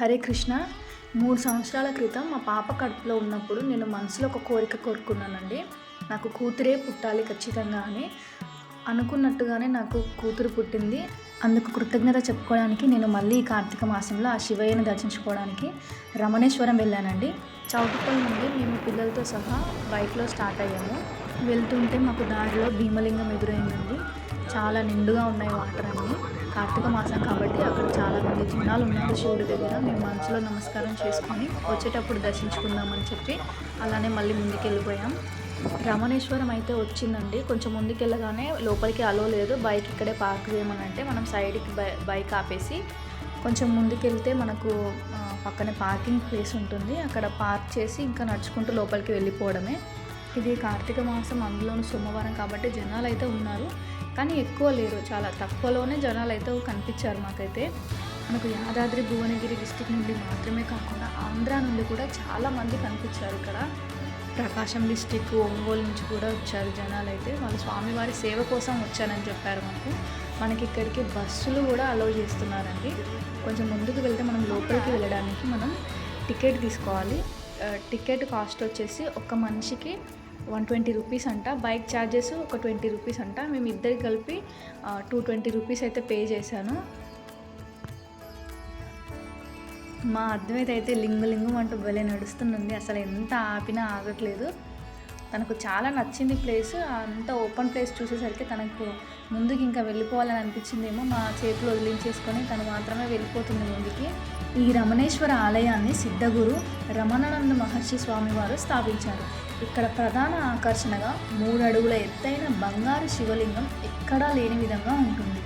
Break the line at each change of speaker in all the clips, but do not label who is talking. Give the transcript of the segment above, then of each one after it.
హరే కృష్ణ. మూడు సంవత్సరాల క్రితం మా పాప కడుపులో ఉన్నప్పుడు నేను మనసులో ఒక కోరిక కోరుకున్నానండి. నాకు కూతురే పుట్టాలి ఖచ్చితంగా అని అనుకున్నట్టుగానే నాకు కూతురు పుట్టింది. అందుకు కృతజ్ఞత చెప్పుకోవడానికి నేను మళ్ళీ ఈ కార్తీక మాసంలో ఆ శివయ్యని దర్శించుకోవడానికి రమణేశ్వరం వెళ్ళానండి. చౌటుపల్లి నుండి మేము పిల్లలతో సహా బైక్లో స్టార్ట్ అయ్యాము. వెళ్తుంటే మాకు దారిలో భీమలింగం ఎదురైందండి. చాలా నిండుగా ఉన్నాయి వాటర్ అన్నీ. కార్తీక మాసం కాబట్టి అక్కడ చాలామంది జనాలు ఉన్నారు శివుడి దగ్గర. మేము మనసులో నమస్కారం చేసుకొని వచ్చేటప్పుడు దర్శించుకుందామని చెప్పి అలానే మళ్ళీ ముందుకు వెళ్ళిపోయాం రమణేశ్వరం అయితే వచ్చిందండి. కొంచెం ముందుకెళ్ళగానే లోపలికి అలో లేదు. బైక్ ఇక్కడే పార్క్ చేయమని అంటే మనం సైడ్కి బై బైక్ ఆపేసి కొంచెం ముందుకెళ్తే మనకు పక్కనే పార్కింగ్ ప్లేస్ ఉంటుంది. అక్కడ పార్క్ చేసి ఇంకా నడుచుకుంటూ లోపలికి వెళ్ళిపోవడమే. ఇది కార్తీక మాసం అందులోనూ సోమవారం కాబట్టి జనాలు అయితే ఉన్నారు. కానీ ఎక్కువ లేరు. చాలా తక్కువలోనే జనాలు అయితే కనిపించారు మాకైతే. మనకు యాదాద్రి భువనగిరి డిస్టిక్ నుండి మాత్రమే కాకుండా ఆంధ్ర నుండి కూడా చాలామంది కనిపించారు ఇక్కడ. ప్రకాశం డిస్టిక్ ఒంగోలు నుంచి కూడా వచ్చారు జనాలు అయితే వాళ్ళు స్వామివారి సేవ కోసం వచ్చారని చెప్పారు మాకు. మనకి ఇక్కడికి బస్సులు కూడా అలౌ చేస్తున్నారండి. కొంచెం ముందుకు వెళ్తే మనం లోపలికి వెళ్ళడానికి మనం టికెట్ తీసుకోవాలి. టికెట్ కాస్ట్ వచ్చేసి ఒక మనిషికి వన్ ట్వంటీ రూపీస్ అంట. బైక్ ఛార్జెస్ ఒక ట్వంటీ రూపీస్ అంట. మేము ఇద్దరికి కలిపి టూ ట్వంటీ రూపీస్ అయితే పే చేశాను. మా అద్వైత అయితే లింగు లింగం అంటూ భలే నడుస్తుంది అసలు ఎంత ఆపినా ఆగట్లేదు. తనకు చాలా నచ్చింది ప్లేస్. అంత ఓపెన్ ప్లేస్ చూసేసరికి తనకు ముందుకు ఇంకా వెళ్ళిపోవాలని అనిపించిందేమో. మా చేతిలో వదిలించేసుకొని తను మాత్రమే వెళ్ళిపోతుంది ముందుకి. ఈ రమణేశ్వర ఆలయాన్ని సిద్ధగురు రమణానంద మహర్షి స్వామివారు స్థాపించారు. ఇక్కడ ప్రధాన ఆకర్షణగా మూడు అడుగుల ఎత్తైన బంగారు శివలింగం ఎక్కడా లేని విధంగా ఉంటుంది.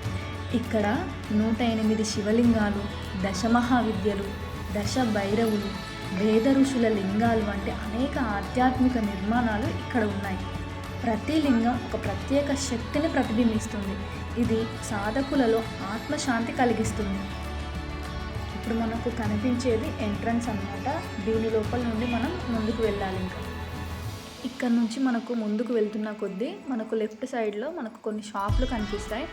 ఇక్కడ నూట ఎనిమిది శివలింగాలు దశమహావిద్యలు దశ భైరవులు వేద ఋషుల లింగాలు వంటి అనేక ఆధ్యాత్మిక నిర్మాణాలు ఇక్కడ ఉన్నాయి. ప్రతి లింగం ఒక ప్రత్యేక శక్తిని ప్రతిబింబిస్తుంది. ఇది సాధకులలో ఆత్మశాంతి కలిగిస్తుంది. ఇప్పుడు మనకు కనిపించేది ఎంట్రన్స్ అన్నమాట. దీని లోపల నుండి మనం ముందుకు వెళ్ళాలి ఇంకా. ఇక్కడ నుంచి మనకు ముందుకు వెళ్తున్న కొద్దీ మనకు లెఫ్ట్ సైడ్లో మనకు కొన్ని షాపులు కనిపిస్తాయి.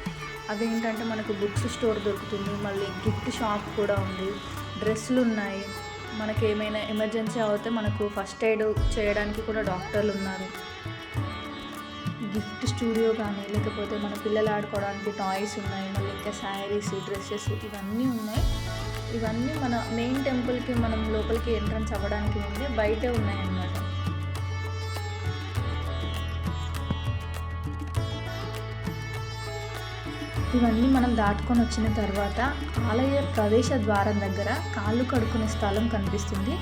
అవేంటంటే మనకు బుక్స్ స్టోర్ దొరుకుతుంది. మళ్ళీ గిఫ్ట్ షాప్ కూడా ఉంది. డ్రెస్సులు ఉన్నాయి. మనకి ఏమైనా ఎమర్జెన్సీ అవుతే మనకు ఫస్ట్ ఎయిడ్ చేయడానికి కూడా డాక్టర్లు ఉన్నారు. గిఫ్ట్ స్టూడియో కానీ లేకపోతే మన పిల్లలు ఆడుకోవడానికి టాయ్స్ ఉన్నాయి. మళ్ళీ ఇంకా శారీస్ డ్రెస్సెస్ ఇవన్నీ ఉన్నాయి. ఇవన్నీ మన మెయిన్ టెంపుల్కి మనం లోపలికి ఎంట్రన్స్ అవ్వడానికి ఉంది బయటే ఉన్నాయన్నమాట. ఇవన్నీ మనం దాటుకొని వచ్చిన తర్వాత ఆలయ ప్రవేశ ద్వారం దగ్గర కాళ్ళు కడుక్కునే స్థలం కనిపిస్తుంది.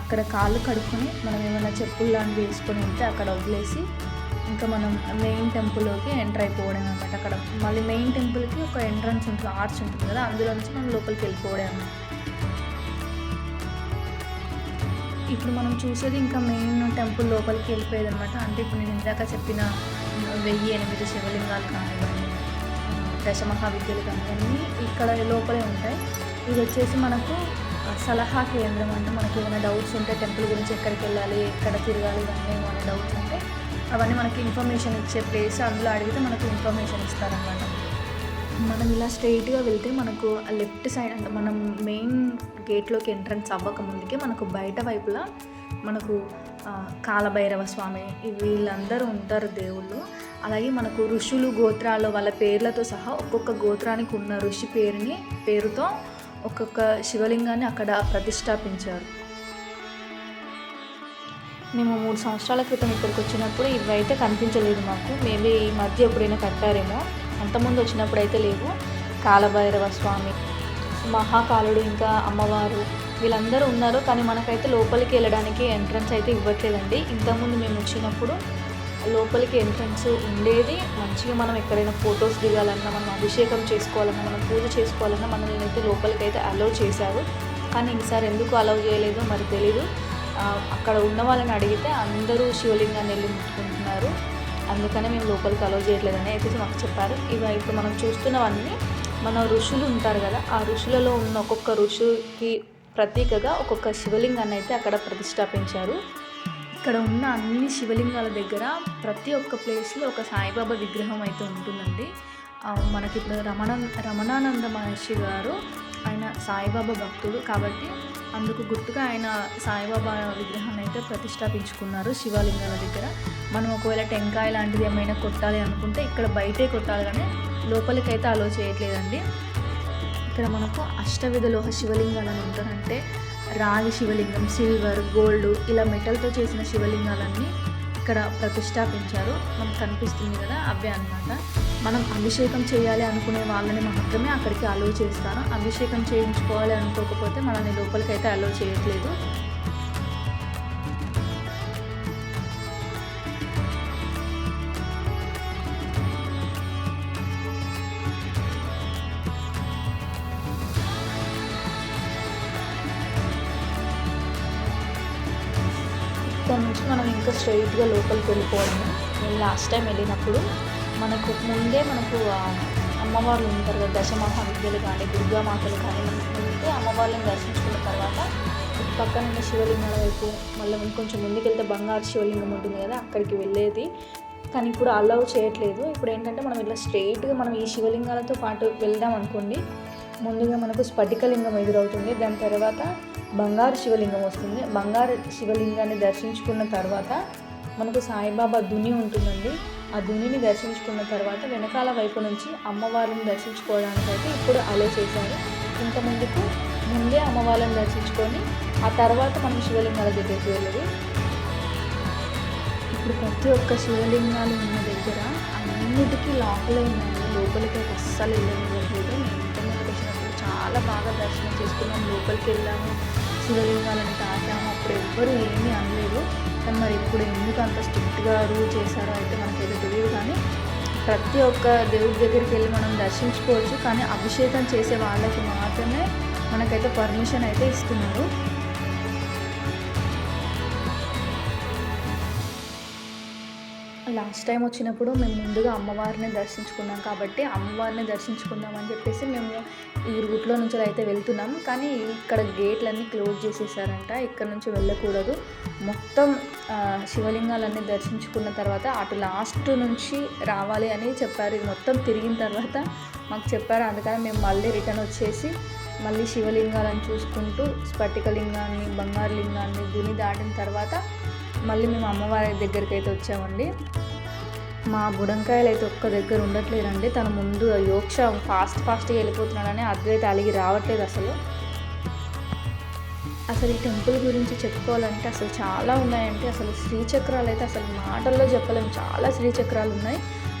అక్కడ కాళ్ళు కడుక్కొని మనం ఏమైనా చెప్పులు లాంటివి వేసుకొని ఉంటే అక్కడ వదిలేసి ఇంకా మనం మెయిన్ టెంపుల్లోకి ఎంటర్ అయిపోవడం అనమాట అక్కడ మళ్ళీ మెయిన్ టెంపుల్కి ఒక ఎంట్రన్స్ ఉంటుంది ఆర్చ్ ఉంటుంది కదా అందులో నుంచి మనం లోపలికి వెళ్ళిపోవడం అన్నమాట. ఇప్పుడు మనం చూసేది ఇంకా మెయిన్ టెంపుల్ లోపలికి వెళ్ళిపోయేది అనమాట అంటే ఇప్పుడు నేను ఇందాక చెప్పిన వెయ్యి ఎనిమిది శివలింగాలు కానివ్వండి ఆ, దశమహావిద్యలు కానివ్వండి ఇక్కడ లోపలే ఉంటాయి. ఇది వచ్చేసి మనకు సలహా కేంద్రం అంటే మనకి ఏమైనా డౌట్స్ ఉంటే టెంపుల్ గురించి ఎక్కడికి వెళ్ళాలి ఎక్కడ తిరగాలి ఇవన్నీ ఏమైనా డౌట్స్ ఉంటే అవన్నీ మనకి ఇన్ఫర్మేషన్ ఇచ్చే ప్లేస్ అందులో అడిగితే మనకు ఇన్ఫర్మేషన్ ఇస్తారనమాట. మనం ఇలా స్ట్రైట్గా వెళ్తే మనకు ఆ లెఫ్ట్ సైడ్ అంటే మనం మెయిన్ గేట్లోకి ఎంట్రన్స్ అవ్వక ముందుకే మనకు బయట వైపులా మనకు కాలభైరవ స్వామి వీళ్ళందరూ ఉంటారు దేవుళ్ళు. అలాగే మనకు ఋషులు గోత్రాలు వాళ్ళ పేర్లతో సహా ఒక్కొక్క గోత్రానికి ఉన్న ఋషి పేరుని పేరుతో ఒక్కొక్క శివలింగాన్ని అక్కడ ప్రతిష్టాపించారు. మేము మూడు సంవత్సరాల క్రితం ఇక్కడికి వచ్చినప్పుడు ఇవైతే కనిపించలేదు మాకు. మేబీ ఈ మధ్య ఎప్పుడైనా కట్టారేమో. అంతకుముందు వచ్చినప్పుడు అయితే లేవు. కాలభైరవ స్వామి మహాకాలుడు ఇంకా అమ్మవారు వీళ్ళందరూ ఉన్నారు. కానీ మనకైతే లోపలికి వెళ్ళడానికి ఎంట్రన్స్ అయితే ఇవ్వట్లేదండి. ఇంతకుముందు మేము వచ్చినప్పుడు లోపలికి ఎంట్రన్స్ ఉండేది. మంచిగా మనం ఎక్కడైనా ఫొటోస్ దిగాలన్నా మనం అభిషేకం చేసుకోవాలన్నా మనం పూజ చేసుకోవాలన్నా మనల్ని అయితే లోపలికి అయితే అలౌ చేశారు. కానీ ఈసారి ఎందుకు అలౌ చేయలేదో? మరి తెలీదు. అక్కడ ఉన్న వాళ్ళని అడిగితే అందరూ శివలింగాన్ని వెళ్ళి ముట్టుకుంటున్నారు. అందుకనే మేము లోపలికి అలో చేయట్లేదని అయితే మాకు చెప్పారు. ఇవి ఇప్పుడు మనం చూస్తున్నవన్నీ మన ఋషులు ఉంటారు కదా ఆ ఋషులలో ఉన్న ఒక్కొక్క ఋషుకి ప్రతీకగా ఒక్కొక్క శివలింగాన్ని అయితే అక్కడ ప్రతిష్టాపించారు. ఇక్కడ ఉన్న అన్ని శివలింగాల దగ్గర ప్రతి ఒక్క ప్లేస్లో ఒక సాయిబాబా విగ్రహం అయితే ఉంటుందండి. మనకి ఇప్పుడు రమణ రమణానంద మహర్షి గారు ఆయన సాయిబాబా భక్తుడు కాబట్టి అందుకు గుర్తుగా ఆయన సాయిబాబా విగ్రహాన్ని అయితే ప్రతిష్టాపించుకున్నారు శివలింగాల దగ్గర. మనం ఒకవేళ టెంకాయ లాంటిది ఏమైనా కొట్టాలి అనుకుంటే ఇక్కడ బయటే కొట్టాలి కానీ లోపలికైతే అలో చేయట్లేదండి. ఇక్కడ మనకు అష్టవిధ లోహ శివలింగాలని ఉంటారంటే రాగి శివలింగం సిల్వర్ గోల్డ్ ఇలా మెటల్తో చేసిన శివలింగాలన్నీ ఇక్కడ ప్రతిష్టాపించారు. మనకు కనిపిస్తుంది కదా అవే అన్నమాట. మనం అభిషేకం చేయాలి అనుకునే వాళ్ళని మాత్రమే అక్కడికి అలో చేస్తారు అభిషేకం చేయించుకోవాలి అనుకోకపోతే మనల్ని లోపలికి అయితే అలో చేయట్లేదు. స్ట్రైట్గా లోపలికి వెళ్ళిపోవడము. నేను లాస్ట్ టైం వెళ్ళినప్పుడు మనకు ముందే మనకు అమ్మవార్లు ఉంటారు కదా దశమహా విద్యలు కానీ దుర్గామాతలు కానీ ముందే అమ్మవార్లను దర్శించుకున్న తర్వాత పక్కన ఉన్న శివలింగాల వైపు మళ్ళీ ఇంకొంచెం ముందుకెళ్తే బంగారు శివలింగం ఉంటుంది కదా అక్కడికి వెళ్ళేది. కానీ ఇప్పుడు అలౌ చేయట్లేదు. ఇప్పుడు ఏంటంటే మనం ఇట్లా స్ట్రైట్గా మనం ఈ శివలింగాలతో పాటు వెళ్దాం అనుకోండి ముందుగా మనకు స్ఫటికలింగం ఎదురవుతుంది. దాని తర్వాత బంగారు శివలింగం వస్తుంది. బంగారు శివలింగాన్ని దర్శించుకున్న తర్వాత మనకు సాయిబాబా దుని ఉంటుందండి. ఆ దునిని దర్శించుకున్న తర్వాత వెనకాల వైపు నుంచి అమ్మవారిని దర్శించుకోవడానికి అయితే ఇప్పుడు అలో చేశారు. ఇంత ముందుకు ముందే అమ్మవారిని దర్శించుకొని ఆ తర్వాత మనం శివలింగాల దగ్గరికి వెళ్ళదు ఇప్పుడు ప్రతి ఒక్క శివలింగాలు ఉన్న దగ్గర అన్నిటికీ లాకులే ఉన్నాయి. లోపలికి అస్సలు వెళ్ళనివ్వట్లేదు. చాలా బాగా దర్శనం చేసుకున్నాం. లోపలికి వెళ్ళాము. శివలింగాలను తాకాము అప్పుడు ఎవ్వరూ ఏమీ అనలేదు. కానీ మరి ఇప్పుడు ఎందుకు అంత స్ట్రిక్ట్గా రూల్ చేశారో అయితే మనకైతే తెలియదు కానీ ప్రతి ఒక్క దేవుడి దగ్గరికి వెళ్ళి మనం దర్శించుకోవచ్చు. కానీ అభిషేకం చేసే వాళ్ళకి మాత్రమే మనకైతే పర్మిషన్ అయితే ఇస్తున్నారు. లాస్ట్ టైం వచ్చినప్పుడు మేము ముందుగా అమ్మవారిని దర్శించుకున్నాం కాబట్టి అమ్మవారిని దర్శించుకుందాం అని చెప్పేసి మేము ఈ రూట్లో నుంచి అయితే వెళ్తున్నాం. కానీ ఇక్కడ గేట్లన్నీ క్లోజ్ చేసేసారంట. ఇక్కడ నుంచి వెళ్ళకూడదు. మొత్తం శివలింగాలన్నీ దర్శించుకున్న తర్వాత అటు లాస్ట్ నుంచి రావాలి అని చెప్పారు. ఇది మొత్తం తిరిగిన తర్వాత మాకు చెప్పారు. అందుకని మేము మళ్ళీ రిటర్న్ వచ్చేసి మళ్ళీ శివలింగాలను చూసుకుంటూ స్ఫటికలింగాన్ని బంగారు లింగాన్ని గుని దాటిన తర్వాత మళ్ళీ మేము అమ్మవారి దగ్గరికి అయితే వచ్చామండి. మా బుడంకాయలు అయితే ఒక్క దగ్గర ఉండట్లేదండి. తన ముందు యోక్ష ఫాస్ట్ ఫాస్ట్గా వెళ్ళిపోతున్నాడని అద్వైత అలిగి రావట్లేదు అసలు. అసలు ఈ టెంపుల్ గురించి చెప్పుకోవాలంటే అసలు చాలా ఉన్నాయంటే అసలు శ్రీచక్రాలు అయితే అసలు మాటల్లో చెప్పలేము చాలా శ్రీచక్రాలు ఉన్నాయి.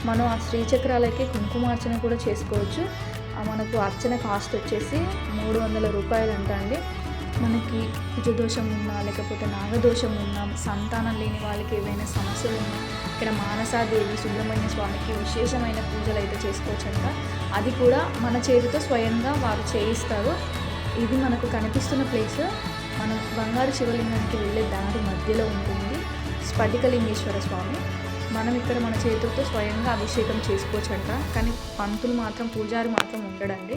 మనం ఆ శ్రీచక్రాలకి కుంకుమార్చన కూడా చేసుకోవచ్చు. మనకు అర్చన కాస్ట్ వచ్చేసి మూడు వందల రూపాయలు అంట అండి మనకి కుజదోషం ఉన్నా లేకపోతే నాగదోషం ఉన్నా సంతానం లేని వాళ్ళకి ఏవైనా సమస్యలు ఉన్నా ఇక్కడ మానసాదేవి సుబ్రహ్మణ్య స్వామికి విశేషమైన పూజలు అయితే చేసుకోవచ్చంట. అది కూడా మన చేతితో స్వయంగా వారు చేయిస్తారు. ఇది మనకు కనిపిస్తున్న ప్లేస్. మనం బంగారు శివలింగానికి వెళ్ళే దారి మధ్యలో ఉంటుంది స్ఫటికలింగేశ్వర స్వామి. మనం ఇక్కడ మన చేతులతో స్వయంగా అభిషేకం చేసుకోవచ్చంట. కానీ పంతులు మాత్రం పూజారి మాత్రం ఉండడండి.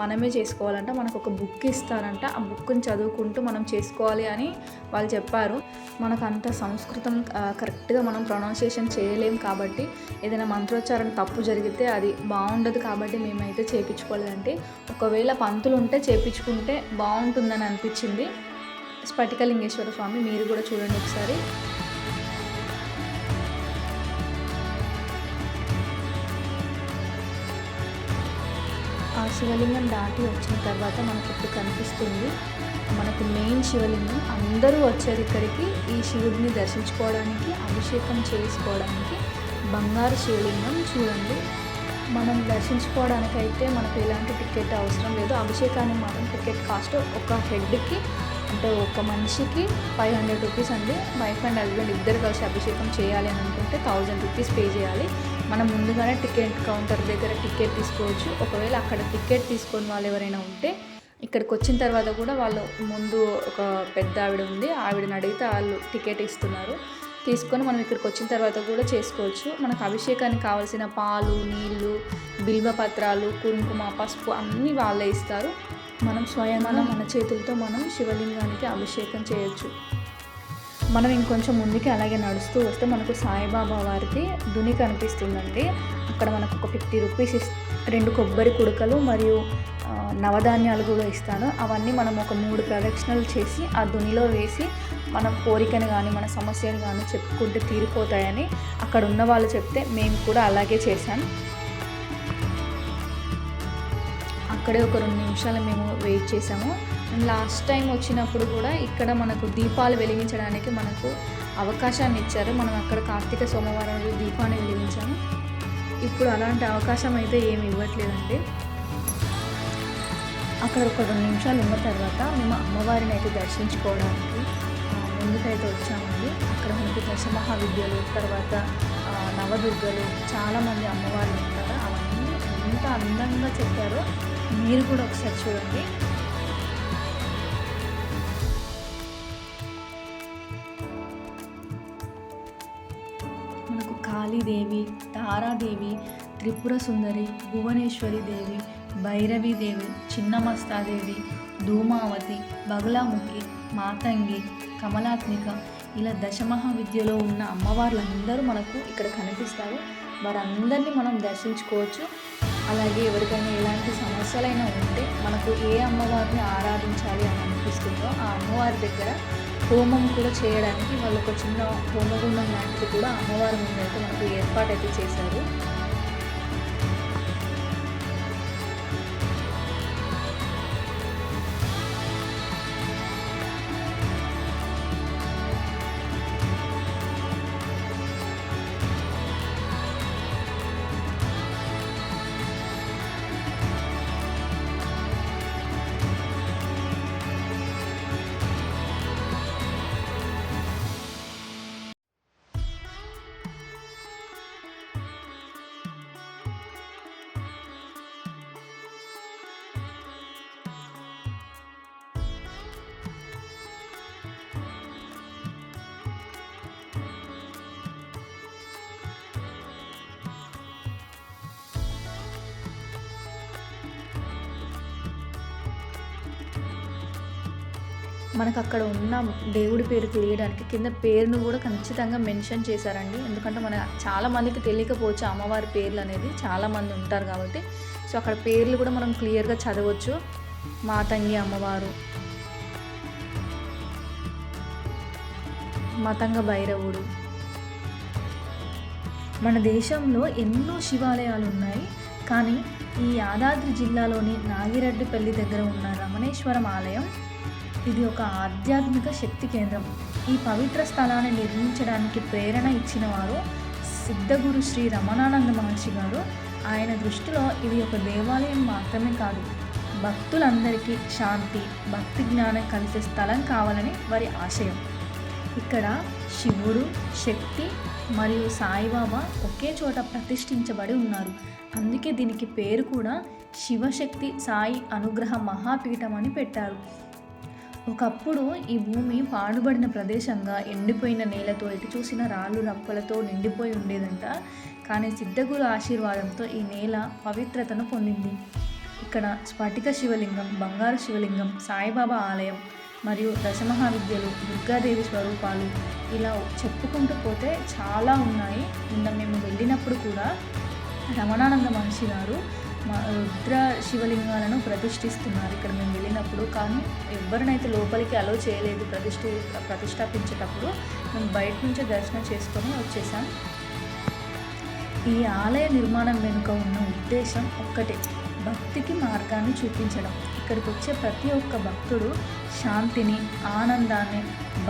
మనమే చేసుకోవాలంట. మనకు ఒక బుక్ ఇస్తారంట. ఆ బుక్ని చదువుకుంటూ మనం చేసుకోవాలి అని వాళ్ళు చెప్పారు. మనకు అంత సంస్కృతం కరెక్ట్గా మనం ప్రొనౌన్సియేషన్ చేయలేం కాబట్టి ఏదైనా మంత్రోచ్చారణ తప్పు జరిగితే అది బాగుండదు కాబట్టి మేమైతే చేయించుకోలేదండి ఒకవేళ పంతులు ఉంటే చేయించుకుంటే బాగుంటుందని అనిపించింది. స్ఫటికలింగేశ్వర స్వామి మీరు కూడా చూడండి ఒకసారి. శివలింగం దాటి వచ్చిన తర్వాత మనకి ఇప్పుడు కనిపిస్తుంది. మనకు మెయిన్ శివలింగం. అందరూ వచ్చారు ఇక్కడికి ఈ శివుడిని దర్శించుకోవడానికి అభిషేకం చేసుకోవడానికి. బంగారు శివలింగం చూడండి. మనం దర్శించుకోవడానికైతే మనకు ఎలాంటి టికెట్ అవసరం లేదు. అభిషేకానికి మాత్రం టికెట్ కాస్ట్ ఒక హెడ్కి అంటే ఒక మనిషికి ఫైవ్ హండ్రెడ్ రూపీస్ అండి. వైఫ్ అండ్ హస్బెండ్ ఇద్దరు కలిసి అభిషేకం చేయాలి అని అనుకుంటే థౌజండ్ రూపీస్ పే చేయాలి. మనం ముందుగానే టికెట్ కౌంటర్ దగ్గర టికెట్ తీసుకోవచ్చు. ఒకవేళ అక్కడ టికెట్ తీసుకొని వాళ్ళు ఎవరైనా ఉంటే ఇక్కడికి వచ్చిన తర్వాత కూడా వాళ్ళు ముందు ఒక పెద్ద ఆవిడ ఉంది. ఆవిడని అడిగితే వాళ్ళు టికెట్ ఇస్తున్నారు. తీసుకొని మనం ఇక్కడికి వచ్చిన తర్వాత కూడా చేసుకోవచ్చు. మనకు అభిషేకానికి కావాల్సిన పాలు నీళ్ళు బిల్వ పత్రాలు కుంకుమ పసుపు అన్నీ వాళ్ళే ఇస్తారు. మనం స్వయంగా మన చేతులతో మనం శివలింగానికి అభిషేకం చేయొచ్చు. మనం ఇంకొంచెం ముందుకి అలాగే నడుస్తూ వస్తే మనకు సాయిబాబా వారిది దుని కనిపిస్తుందండి. అక్కడ మనకు ఒక ఫిఫ్టీ రూపీస్ ఇస్ రెండు కొబ్బరి కుడకలు మరియు నవధాన్యాలు కూడా ఇస్తాను. అవన్నీ మనం ఒక మూడు ప్రదక్షిణలు చేసి ఆ దునిలో వేసి మనం కోరికను కానీ మన సమస్యను కానీ చెప్పుకుంటే తీరిపోతాయని అక్కడ ఉన్న వాళ్ళు చెప్తే మేము కూడా అలాగే చేశాం. అక్కడే ఒక రెండు నిమిషాలు మేము వెయిట్ చేసాము లాస్ట్ టైం వచ్చినప్పుడు కూడా ఇక్కడ మనకు దీపాలు వెలిగించడానికి మనకు అవకాశాన్ని ఇచ్చారు. మనం అక్కడ కార్తీక సోమవారం రోజు దీపాన్ని వెలిగించాము. ఇప్పుడు అలాంటి అవకాశం అయితే ఏమి ఇవ్వట్లేదండి. అక్కడ ఒక రెండు నిమిషాలు ఉన్న తర్వాత మేము అమ్మవారిని అయితే దర్శించుకోవడానికి ముందుకైతే వచ్చామండి. అక్కడ మనకి దశమహావిద్యలు తర్వాత నవదుర్గలు చాలామంది అమ్మవార్లు ఉంటారు. అవన్నీ ఎంత అందంగా చెప్పారో మీరు కూడా ఒకసారి చూడండి. దేవి తారాదేవి త్రిపుర సుందరి భువనేశ్వరి దేవి భైరవి దేవి చిన్నమస్తాదేవి ధూమావతి బగలాముఖి మాతంగి కమలాత్మిక ఇలా దశమహావిద్యలో ఉన్న అమ్మవార్లందరూ మనకు ఇక్కడ కనిపిస్తారు. వారందరినీ మనం దర్శించుకోవచ్చు. అలాగే ఎవరికైనా ఎలాంటి సమస్యలైనా ఉంటే మనకు ఏ అమ్మవారిని ఆరాధించాలి అని అనిపిస్తుందో ఆ అమ్మవారి దగ్గర హోమం కూడా చేయడానికి వాళ్ళు ఒక చిన్న హోమగుండం లాంటిది కూడా అమ్మవారి ముందు అయితే మనకు ఏర్పాటు అయితే చేశారు. మనకు అక్కడ ఉన్న దేవుడి పేరు తెలియడానికి కింద పేరును కూడా ఖచ్చితంగా మెన్షన్ చేశారండి. ఎందుకంటే మన చాలా మందికి తెలియకపోవచ్చు అమ్మవారి పేర్లు అనేది. చాలామంది ఉంటారు కాబట్టి. సో అక్కడ పేర్లు కూడా మనం క్లియర్గా చదవచ్చు. మాతంగి అమ్మవారు. మతంగ భైరవుడు. మన దేశంలో ఎన్నో శివాలయాలు ఉన్నాయి. కానీ ఈ యాదాద్రి జిల్లాలోని నాగిరెడ్డిపల్లి దగ్గర ఉన్న రమణేశ్వరం ఆలయం ఇది ఒక ఆధ్యాత్మిక శక్తి కేంద్రం. ఈ పవిత్ర స్థలాన్ని నిర్మించడానికి ప్రేరణ ఇచ్చిన వారు సిద్ధగురు శ్రీ రమణానంద మహర్షి గారు. ఆయన దృష్టిలో ఇది ఒక దేవాలయం మాత్రమే కాదు భక్తులందరికీ శాంతి భక్తి జ్ఞానం కలిసే స్థలం కావాలని వారి ఆశయం. ఇక్కడ శివుడు శక్తి మరియు సాయిబాబా ఒకే చోట ప్రతిష్ఠించబడి ఉన్నారు. అందుకే దీనికి పేరు కూడా శివశక్తి సాయి అనుగ్రహ మహాపీఠం అని పెట్టారు. ఒకప్పుడు ఈ భూమి పాడుబడిన ప్రదేశంగా ఎండిపోయిన నేలతో ఎటు చూసిన రాళ్ళు రప్పలతో నిండిపోయి ఉండేదంట. కానీ సిద్ధగురు ఆశీర్వాదంతో ఈ నేల పవిత్రతను పొందింది. ఇక్కడ స్ఫటిక శివలింగం బంగారు శివలింగం సాయిబాబా ఆలయం మరియు దశమహావిద్యలు దుర్గాదేవి స్వరూపాలు ఇలా చెప్పుకుంటూ పోతే చాలా ఉన్నాయి. నిన్న మేము వెళ్ళినప్పుడు కూడా రమణానంద మహర్షి గారు రుద్ర శివలింగాలను ప్రతిష్ఠిస్తున్నారు. ఇక్కడ మేము వెళ్ళినప్పుడు కానీ ఎవరినైతే లోపలికి అలో చేయలేదు ప్రతిష్ఠి ప్రతిష్టాపించేటప్పుడు మేము బయట నుంచే దర్శనం చేసుకొని వచ్చేసాం. ఈ ఆలయ నిర్మాణం వెనుక ఉన్న ఉద్దేశం ఒక్కటే భక్తికి మార్గాన్ని చూపించడం. ఇక్కడికి వచ్చే ప్రతి ఒక్క భక్తుడు శాంతిని ఆనందాన్ని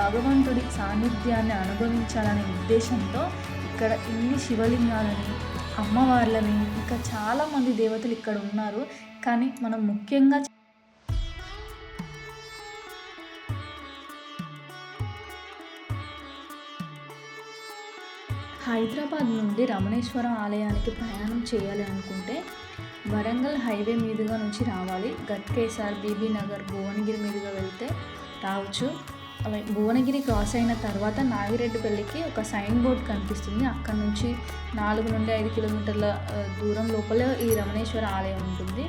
భగవంతుడి సాన్నిధ్యాన్ని అనుభవించాలనే ఉద్దేశంతో ఇక్కడ ఇన్ని శివలింగాలని అమ్మవార్లని. ఇంకా చాలామంది దేవతలు ఇక్కడ ఉన్నారు. కానీ మనం ముఖ్యంగా హైదరాబాద్ నుండి రమణేశ్వరం ఆలయానికి ప్రయాణం చేయాలి అనుకుంటే వరంగల్ హైవే మీదుగా నుంచి రావాలి. గట్కేసార్ బీబీ నగర్ భువనగిరి మీదుగా వెళ్తే రావచ్చు. భువనగిరి క్రాస్ అయిన తర్వాత నాగిరెడ్డిపల్లికి ఒక సైన్ బోర్డ్ కనిపిస్తుంది. అక్కడ నుంచి నాలుగు నుండి ఐదు కిలోమీటర్ల దూరం లోపల ఈ రమణేశ్వర ఆలయం ఉంటుంది.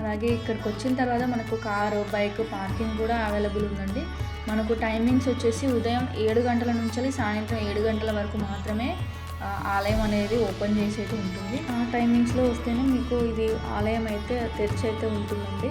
అలాగే ఇక్కడికి వచ్చిన తర్వాత మనకు కారు బైక్ పార్కింగ్ కూడా అవైలబుల్ ఉందండి. మనకు టైమింగ్స్ వచ్చేసి ఉదయం ఏడు గంటల నుంచి సాయంత్రం ఏడు గంటల వరకు మాత్రమే ఆలయం అనేది ఓపెన్ చేసి అయితే ఉంటుంది. ఆ టైమింగ్స్లో వస్తేనే మీకు ఇది ఆలయం అయితే తెరిచి అయితే ఉంటుందండి.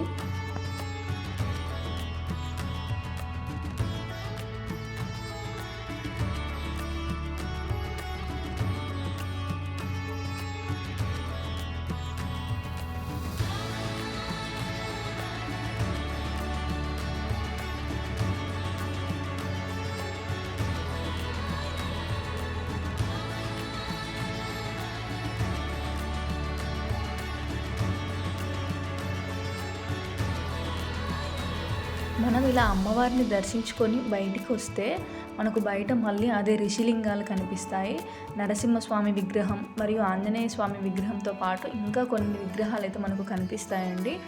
ఇలా అమ్మవారిని దర్శించుకొని బయటికి వస్తే మనకు బయట మళ్ళీ అదే ఋషిలింగాలు కనిపిస్తాయి. నరసింహస్వామి విగ్రహం మరియు ఆంజనేయ స్వామి విగ్రహంతో పాటు ఇంకా కొన్ని విగ్రహాలు అయితే మనకు కనిపిస్తాయండి.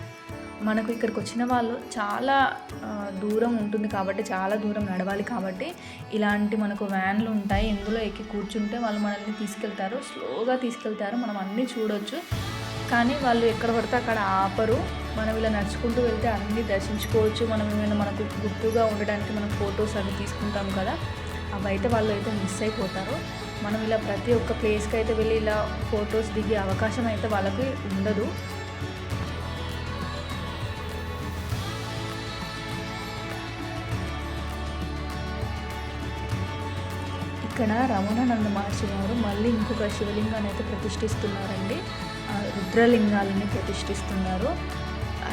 మనకు ఇక్కడికి వచ్చిన వాళ్ళు చాలా దూరం ఉంటుంది కాబట్టి చాలా దూరం నడవాలి కాబట్టి ఇలాంటి మనకు వ్యాన్లు ఉంటాయి. ఇందులో ఎక్కి కూర్చుంటే వాళ్ళు మనల్ని తీసుకెళ్తారు. స్లోగా తీసుకెళ్తారు. మనం అన్నీ చూడొచ్చు. కానీ వాళ్ళు ఎక్కడ పడితే అక్కడ ఆపరు. మనం ఇలా నడుచుకుంటూ వెళ్తే అన్నీ దర్శించుకోవచ్చు. మనం ఏమైనా మనకు గుర్తుగా ఉండడానికి మనం ఫొటోస్ అవి తీసుకుంటాం కదా అవి అయితే వాళ్ళు అయితే మిస్ అయిపోతారు. మనం ఇలా ప్రతి ఒక్క ప్లేస్కి అయితే వెళ్ళి ఇలా ఫొటోస్ దిగే అవకాశం అయితే వాళ్ళకి ఉండదు. ఇక్కడ రమణానంద మహర్షి గారు మళ్ళీ ఇంకొక శివలింగాన్ని అయితే ప్రతిష్ఠిస్తున్నారండి. ఆ రుద్రలింగాలని ప్రతిష్ఠిస్తున్నారు.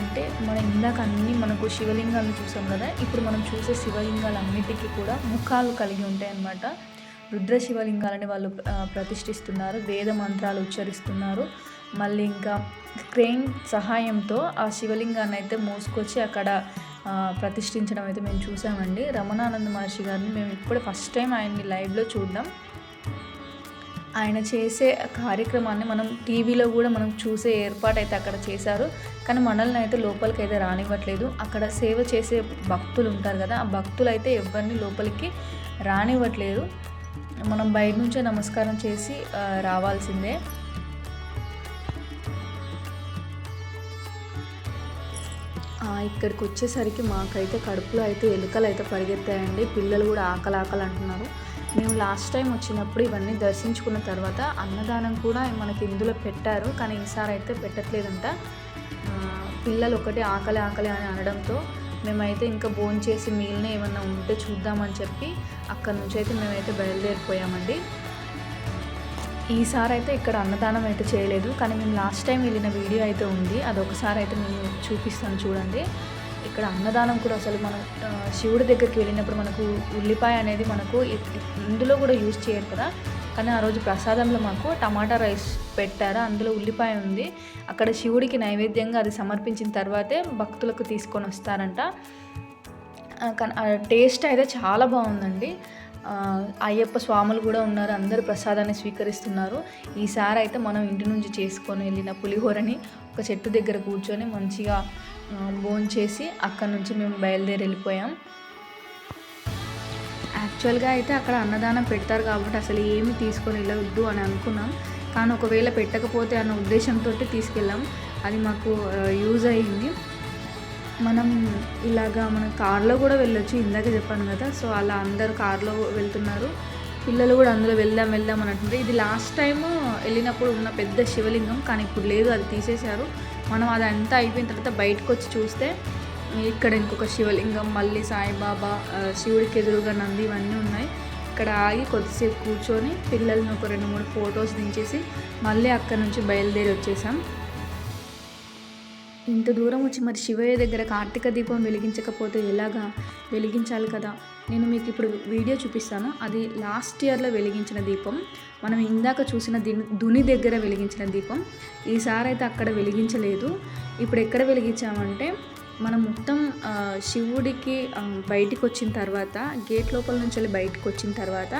అంటే మనం ఇందాక అన్ని మనకు శివలింగాలను చూసాం కదా ఇప్పుడు మనం చూసే శివలింగాలన్నిటికీ కూడా ముఖాలు కలిగి ఉంటాయి అన్నమాట రుద్ర శివలింగాలని వాళ్ళు ప్రతిష్ఠిస్తున్నారు వేద మంత్రాలు ఉచ్చరిస్తున్నారు. మళ్ళీ ఇంకా క్రెయిన్ సహాయంతో ఆ శివలింగాన్ని అయితే మోసుకొచ్చి అక్కడ ప్రతిష్ఠించడం అయితే మేము చూసామండి. రమణానంద మహర్షి గారిని మేము ఇప్పుడే ఫస్ట్ టైం ఆయన్ని లైవ్లో చూడడం. ఆయన చేసే కార్యక్రమాన్ని మనం టీవీలో కూడా మనం చూసే ఏర్పాటు అయితే అక్కడ చేశారు. కానీ మనల్ని అయితే లోపలికి అయితే రానివ్వట్లేదు. అక్కడ సేవ చేసే భక్తులు ఉంటారు కదా ఆ భక్తులు అయితే ఎవరిని లోపలికి రానివ్వట్లేదు. మనం బయట నుంచే నమస్కారం చేసి రావాల్సిందే. ఇక్కడికి వచ్చేసరికి మాకైతే కడుపులో అయితే ఎలుకలు అయితే పరిగెత్తాయండి. పిల్లలు కూడా ఆకలి ఆకలి అంటున్నారు మేము లాస్ట్ టైం వచ్చినప్పుడు ఇవన్నీ దర్శించుకున్న తర్వాత అన్నదానం కూడా మనకి ఇందులో పెట్టారు. కానీ ఈసారి అయితే పెట్టట్లేదంట. పిల్లలు ఒకటి ఆకలి ఆకలి అని అనడంతో మేమైతే ఇంకా భోజనం చేసి మీల్నే ఏమన్నా ఉంటే చూద్దామని చెప్పి అక్కడ నుంచి అయితే మేమైతే బయలుదేరిపోయామండి. ఈసారి అయితే ఇక్కడ అన్నదానం అయితే చేయలేదు. కానీ మేము లాస్ట్ టైం వెళ్ళిన వీడియో అయితే ఉంది. అదొకసారి అయితే నేను చూపిస్తాను చూడండి. ఇక్కడ అన్నదానం కూడా అసలు మనం శివుడి దగ్గరికి వెళ్ళినప్పుడు మనకు ఉల్లిపాయ అనేది మనకు ఇందులో కూడా యూజ్ చేయరు కదా. కానీ ఆ రోజు ప్రసాదంలో మాకు టమాటా రైస్ పెట్టారు. అందులో ఉల్లిపాయ ఉంది. అక్కడ శివుడికి నైవేద్యంగా అది సమర్పించిన తర్వాతే భక్తులకు తీసుకొని వస్తారంట. టేస్ట్ అయితే చాలా బాగుందండి. అయ్యప్ప స్వాములు కూడా ఉన్నారు. అందరూ ప్రసాదాన్ని స్వీకరిస్తున్నారు. ఈసారి అయితే మనం ఇంటి నుంచి చేసుకొని వెళ్ళిన పులిహోరని ఒక చెట్టు దగ్గర కూర్చొని మంచిగా భోంచేసి అక్కడ నుంచి మేము బయలుదేరి వెళ్ళిపోయాం. యాక్చువల్గా అయితే అక్కడ అన్నదానం పెడతారు కాబట్టి అసలు ఏమి తీసుకొని వెళ్ళవద్దు అని అనుకున్నాం. కానీ ఒకవేళ పెట్టకపోతే అన్న ఉద్దేశంతో తీసుకెళ్ళాం. అది మాకు యూజ్ అయ్యింది. మనం ఇలాగా మన కార్లో కూడా వెళ్ళొచ్చు ఇందాక చెప్పాను కదా. సో అలా అందరు కార్లో వెళ్తున్నారు. పిల్లలు కూడా అందులో వెళ్దాం వెళ్దాం అని అంటుంటే ఇది లాస్ట్ టైం వెళ్ళినప్పుడు ఉన్న పెద్ద శివలింగం కానీ ఇప్పుడు లేదు అది తీసేశారు. మనం అదంతా అయిపోయిన తర్వాత బయటకు వచ్చి చూస్తే ఇక్కడ ఇంకొక శివలింగం మళ్ళీ సాయిబాబా శివుడికి ఎదురుగా నంది ఇవన్నీ ఉన్నాయి. ఇక్కడ ఆగి కొద్దిసేపు కూర్చొని పిల్లల్ని ఒక రెండు మూడు ఫొటోస్ దించేసి మళ్ళీ అక్కడ నుంచి బయలుదేరి వచ్చేసాం. ఇంత దూరం వచ్చి మరి శివయ్య దగ్గర కార్తీక దీపం వెలిగించకపోతే ఎలాగా? వెలిగించాలి కదా. నేను మీకు ఇప్పుడు వీడియో చూపిస్తాను. అది లాస్ట్ ఇయర్లో వెలిగించిన దీపం. మనం ఇందాక చూసిన దిని దుని దగ్గర వెలిగించిన దీపం. ఈసారి అయితే అక్కడ వెలిగించలేదు. ఇప్పుడు ఎక్కడ వెలిగించామంటే మనం మొత్తం శివుడికి బయటికి వచ్చిన తర్వాత గేట్ లోపల నుంచి వెళ్ళి బయటకు వచ్చిన తర్వాత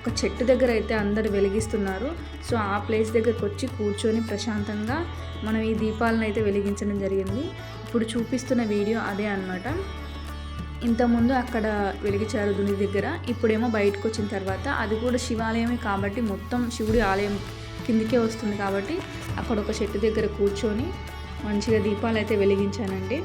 ఒక చెట్టు దగ్గర అయితే అందరు వెలిగిస్తున్నారు. సో ఆ ప్లేస్ దగ్గరకు వచ్చి కూర్చొని ప్రశాంతంగా మనం ఈ దీపాలను అయితే వెలిగించడం జరిగింది. ఇప్పుడు చూపిస్తున్న వీడియో అదే అన్నమాట. ఇంతకుముందు అక్కడ వెలిగించారు దుని దగ్గర ఇప్పుడేమో బయటకు వచ్చిన తర్వాత అది కూడా శివాలయమే కాబట్టి మొత్తం శివుడి ఆలయం కిందికే వస్తుంది కాబట్టి అక్కడ ఒక చెట్టు దగ్గర కూర్చొని మంచిగా దీపాలు అయితే వెలిగించానండి.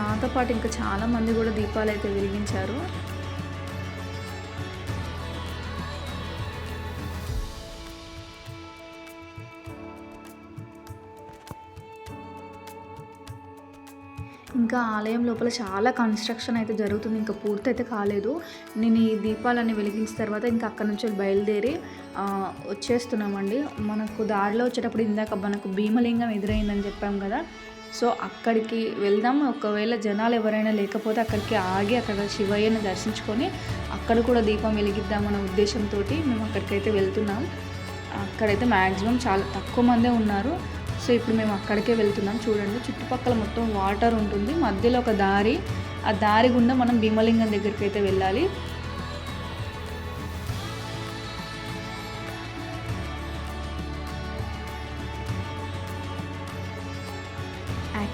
నాతో పాటు ఇంకా చాలామంది కూడా దీపాలు అయితే వెలిగించారు. ఇంకా ఆలయం లోపల చాలా కన్స్ట్రక్షన్ అయితే జరుగుతుంది. ఇంకా పూర్తి అయితే కాలేదు. నేను ఈ దీపాలన్నీ వెలిగించిన తర్వాత ఇంకా అక్కడ నుంచి బయలుదేరి వచ్చేస్తున్నామండి. మనకు దారిలో వచ్చేటప్పుడు ఇందాక మనకు భీమలింగం ఎదురైందని చెప్పాం కదా. సో అక్కడికి వెళ్దాం. ఒకవేళ జనాలు ఎవరైనా లేకపోతే అక్కడికి ఆగి అక్కడ శివయ్యను దర్శించుకొని అక్కడ కూడా దీపం వెలిగిద్దామన్న ఉద్దేశంతో మేము అక్కడికైతే వెళ్తున్నాం. అక్కడైతే మ్యాక్సిమం చాలా తక్కువ మందే ఉన్నారు. సో ఇప్పుడు మేము అక్కడికే వెళ్తున్నాం. చూడండి చుట్టుపక్కల మొత్తం వాటర్ ఉంటుంది. మధ్యలో ఒక దారి. ఆ దారి గుండా మనం భీమలింగం దగ్గరికి అయితే వెళ్ళాలి.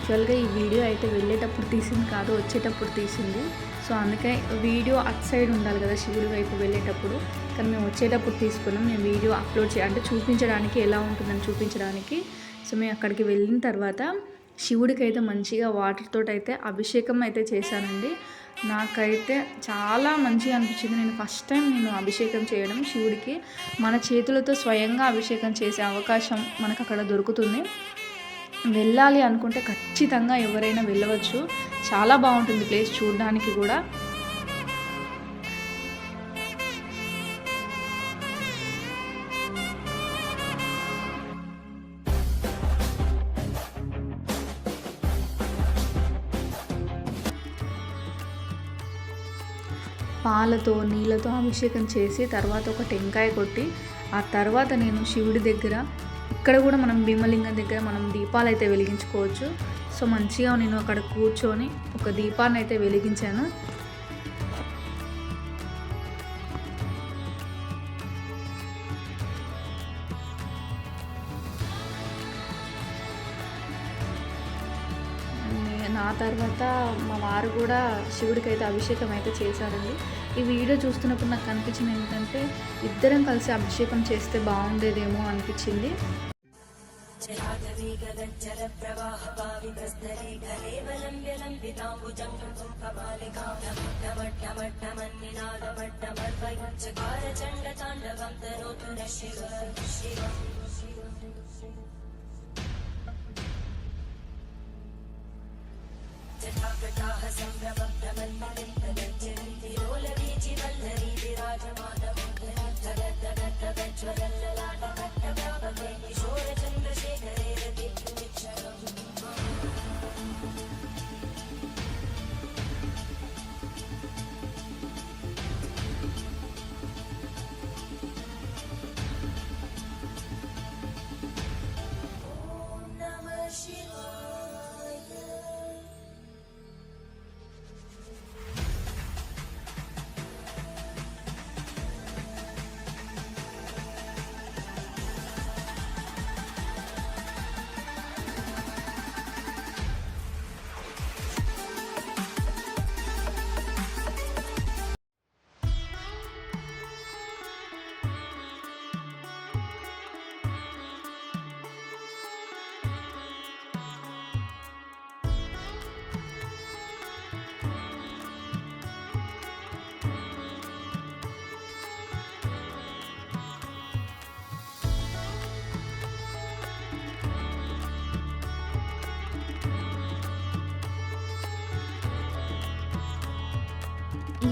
యాక్చువల్గా ఈ వీడియో అయితే వెళ్ళేటప్పుడు తీసింది కాదు వచ్చేటప్పుడు తీసింది. సో అందుకే వీడియో అట్ సైడ్ ఉండాలి కదా శివుడి వైపు వెళ్ళేటప్పుడు. కానీ మేము వచ్చేటప్పుడు తీసుకున్నాం. మేము వీడియో అప్లోడ్ చే అంటే చూపించడానికి ఎలా ఉంటుందని చూపించడానికి. సో మేము అక్కడికి వెళ్ళిన తర్వాత శివుడికి అయితే మంచిగా వాటర్తో అయితే అభిషేకం అయితే చేశానండి. నాకైతే చాలా మంచిగా అనిపించింది. నేను ఫస్ట్ టైం నేను అభిషేకం చేయడం శివుడికి. మన చేతులతో స్వయంగా అభిషేకం చేసే అవకాశం మనకు అక్కడ దొరుకుతుంది. వెళ్ళాలి అనుకుంటే ఖచ్చితంగా ఎవరైనా వెళ్ళవచ్చు. చాలా బాగుంటుంది ప్లేస్ చూడడానికి కూడా. పాలతో నీళ్ళతో అభిషేకం చేసి తర్వాత ఒక టెంకాయ కొట్టి ఆ తర్వాత నేను శివుడి దగ్గర ఇక్కడ కూడా మనం భీమలింగం దగ్గర మనం దీపాలు అయితే వెలిగించుకోవచ్చు. సో మంచిగా నేను అక్కడ కూర్చొని ఒక దీపాన్ని అయితే వెలిగించాను. నా తర్వాత మా వారు కూడా శివుడికి అయితే అభిషేకం అయితే చేశారండి. ఈ వీడియో చూస్తున్నప్పుడు నాకు అనిపించింది ఏంటంటే ఇద్దరం కలిసి అభిషేకం చేస్తే బాగుండేదేమో అనిపించింది.
Jagat, jagat, jagat, jagat, jagat, jagat, jagat, jagat, jagat, jagat, jagat, jagat, jagat, jagat, jagat,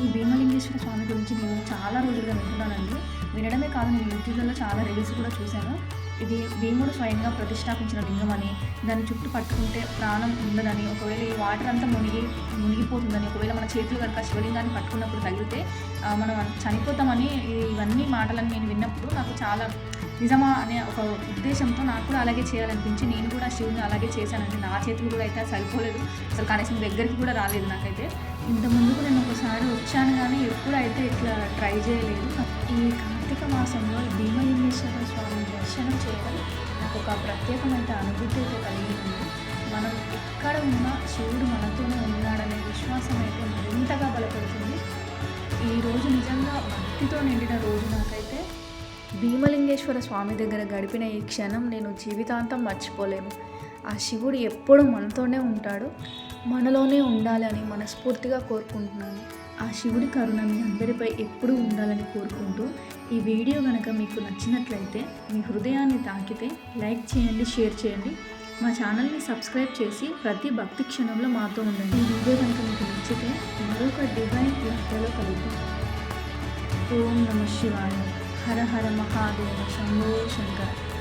ఈ భీమలింగేశ్వర స్వామి గురించి నేను చాలా రోజులుగా వింటున్నానండి. వినడమే కాదు నేను యూట్యూబ్లలో చాలా రీల్స్ కూడా చూశాను. ఇది భీముడు స్వయంగా ప్రతిష్టాపించిన లింగం అని దాని చుట్టూ పట్టుకుంటే ప్రాణం ఉండదని ఒకవేళ ఈ వాటర్ అంతా మునిగి మునిగిపోతుందని ఒకవేళ మన చేతులు కనుక శివలింగాన్ని పట్టుకున్నప్పుడు తగిలితే మనం చనిపోతామని ఇవన్నీ మాటలని నేను విన్నప్పుడు నాకు చాలా నిజమా అనే ఒక ఉద్దేశంతో నాకు కూడా అలాగే చేయాలనిపించి నేను కూడా శివుని అలాగే చేశానండి. నా చేతులు కూడా అయితే సరిపోలేదు. అసలు కనీసం దగ్గరికి కూడా రాలేదు నాకైతే. ఇంత ముందుకు నేను ఒకసారి వచ్చాను కానీ ఎప్పుడు అయితే ఇట్లా ట్రై చేయలేదు ఈ కార్తీక మాసంలో భీమలింగేశ్వర స్వామి దర్శనం చేయడం నాకు ఒక ప్రత్యేకమైన అనుభూతి అయితే కలిగింది. మనం ఎక్కడ ఉన్నా శివుడు మనతోనే ఉన్నాడనే విశ్వాసం అయితే మరింతగా బలపడుతుంది. ఈరోజు నిజంగా భక్తితో నిండిన రోజు నాకైతే భీమలింగేశ్వర స్వామి దగ్గర గడిపిన ఈ క్షణం నేను జీవితాంతం మర్చిపోలేను. ఆ శివుడు ఎప్పుడు మనతోనే ఉంటాడు. మనలోనే ఉండాలని మనస్ఫూర్తిగా కోరుకుంటున్నాను. ఆ శివుడి కరుణ మీ అందరిపై ఎప్పుడూ ఉండాలని కోరుకుంటూ ఈ వీడియో కనుక మీకు నచ్చినట్లయితే మీ హృదయాన్ని తాకితే లైక్ చేయండి షేర్ చేయండి. మా ఛానల్ని సబ్స్క్రైబ్ చేసి ప్రతి భక్తి క్షణంలో మాతో ఉండండి. ఈ వీడియో కనుక మీకు నచ్చితే మరొక డివైన్ యాత్రలో కలుగుతాం ఓం నమ శివాయ. హర హర మహాదేవ. శంభో శంకర్.